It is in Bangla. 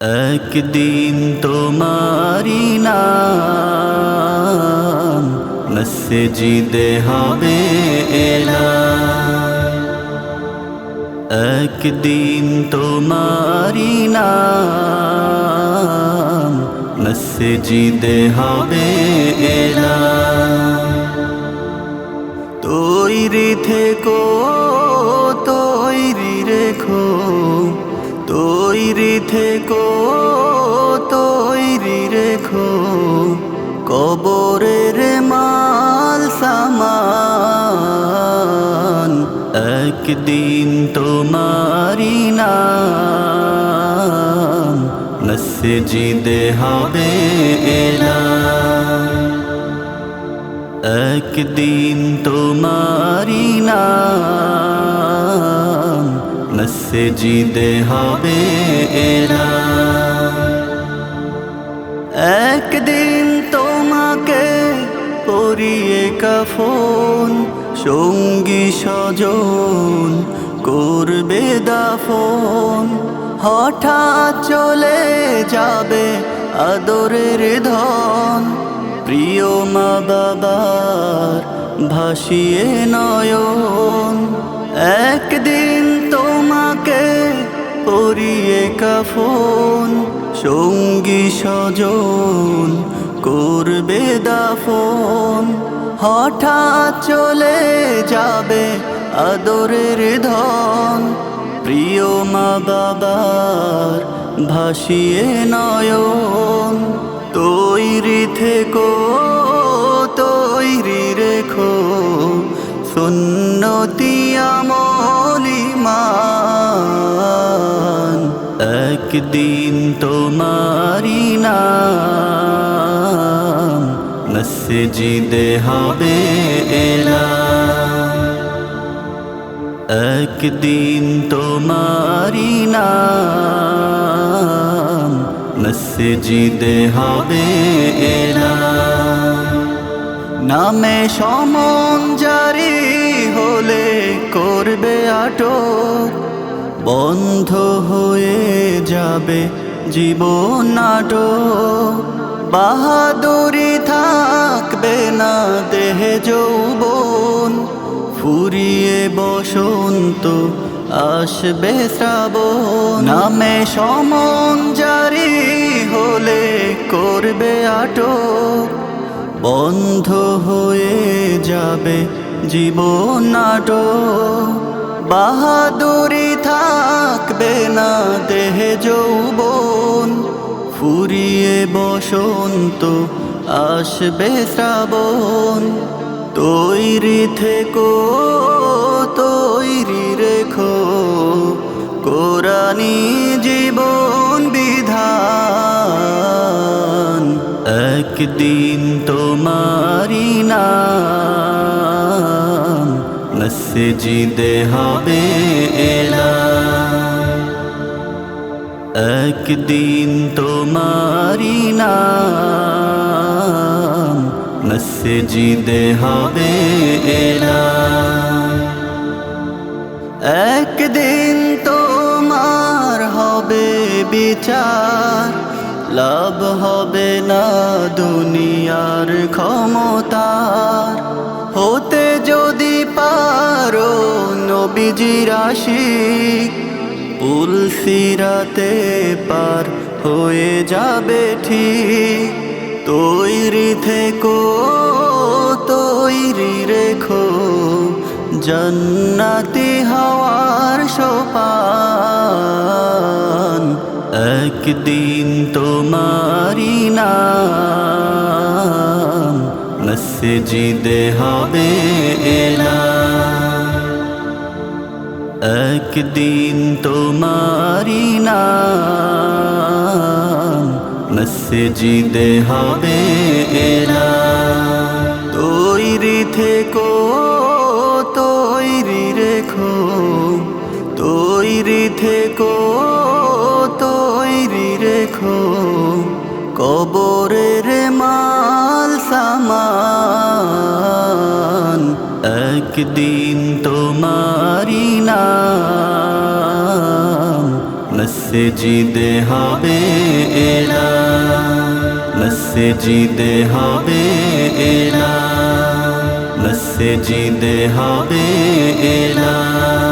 একদিন তোমারি নাম মসজিদে হবে এলা একদিন তোমারি নাম মসজিদে হবে থেকো, তৈরি রেখো, কবরের মাল সামান। একদিন তোমারি নাম, মসজিদে হবে এলা একদিন তোমারি নাম মসজিদে হবে এরা একদিন তোমাকে পরিয়ে কাফন সঙ্গী স্বজন করবে দাফন হঠাৎ চলে যাবে আদরের ধন প্রিয় মা বাবার ভাসিয়ে নয়ন একদিন পরিয়ে কাফন, সঙ্গী স্বজন করবে দাফন। হঠাৎ চলে যাবে আদরের ধন। প্রিয় মা বাবার ভাসিয়ে নয়ন। তৈরি থেকো, তৈরি রেখো। সুন্নতি আমলিমান একদিন তোমারি নাম মসজিদে হবে এলা একদিন তোমারি নাম মসজিদে হবে এলা নামে সমন জারি হলে করবে আটক বন্ধ হয়ে যাবে জীবন নাটক বাহাদুরি থাকবে না দেহে যৌবন। ফুরিয়ে বসন্ত আসবে শ্রাবণ। নামে সমন জারি হলে করবে আটক। বন্ধ হয়ে যাবে জীবন নাটক বাহাদুরি থাকবে না দেহে যৌবন, ফুরিয়ে বসন্ত আসবে শ্রাবণ। তৈরি থেকো, তৈরি রেখো কোরআনি জীবন বিধান। একদিন তোমারি নাম। মসজিদে হবে এলা। একদিন তোমারি নাম মসজিদে হবে এলা। একদিন তোমার হবে বিচার, লাভ হবে না দুনিয়ার ক্ষমতার আশিক উলসিরাতে পার হয়ে যাবে ঠিক। তৈরি থেকো, তৈরি রেখো, জন্নাতি হওয়ার সোপান। একদিন তোমারি নাম, মসজিদে হবে এলা একদিন তোমারি নাম, মসজিদে হবে এলা তৈরি থেকো, তৈরি রেখো, তৈরি থেকো, তৈরি রেখো। কবরের মাল সামান, একদিন মসজিদে হবে এরা মসজিদে হবে এরা মসজিদে হবে এলা।